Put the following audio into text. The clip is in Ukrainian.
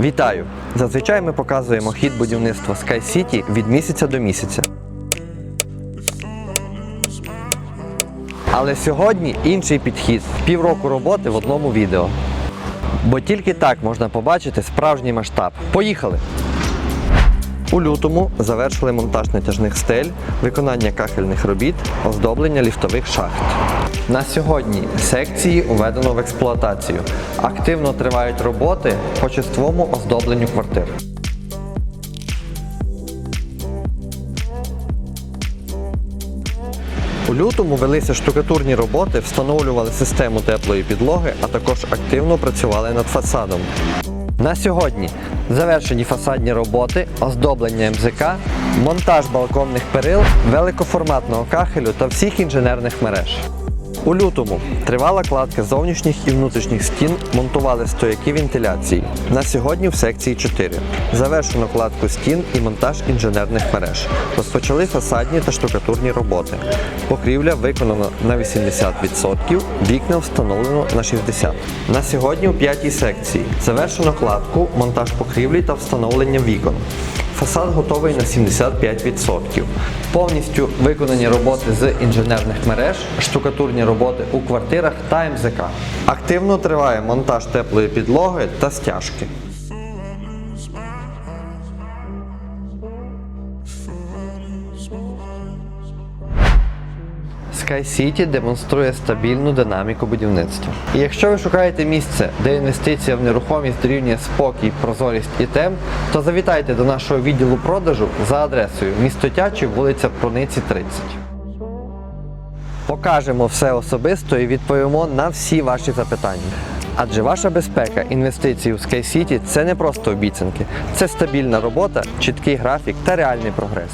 Вітаю! Зазвичай ми показуємо хід будівництва Sky City від місяця до місяця. Але сьогодні інший підхід півроку роботи в одному відео. Бо тільки так можна побачити справжній масштаб. Поїхали! У лютому завершили монтаж натяжних стель, виконання кахельних робіт, оздоблення ліфтових шахт. На сьогодні секції уведено в експлуатацію. Активно тривають роботи по частковому оздобленню квартир. У лютому велися штукатурні роботи, встановлювали систему теплої підлоги, а також активно працювали над фасадом. На сьогодні завершені фасадні роботи, оздоблення МЗК, монтаж балконних перил, великоформатного кахелю та всіх інженерних мереж. У лютому тривала кладка зовнішніх і внутрішніх стін, монтували стояки вентиляції. На сьогодні в секції 4. Завершено кладку стін і монтаж інженерних мереж. Розпочали фасадні та штукатурні роботи. Покрівля виконана на 80%, вікна встановлено на 60%. На сьогодні у п'ятій секції завершено кладку, монтаж покрівлі та встановлення вікон. Фасад готовий на 75%. Повністю виконані роботи з інженерних мереж, штукатурні роботи у квартирах та МЗК. Активно триває монтаж теплої підлоги та стяжки. Sky City демонструє стабільну динаміку будівництва. І якщо ви шукаєте місце, де інвестиція в нерухомість дорівнює спокій, прозорість і тем, то завітайте до нашого відділу продажу за адресою місто Тячів, вулиця Прониці 30. Покажемо все особисто і відповімо на всі ваші запитання. Адже ваша безпека інвестицій у Sky City – це не просто обіцянки, це стабільна робота, чіткий графік та реальний прогрес.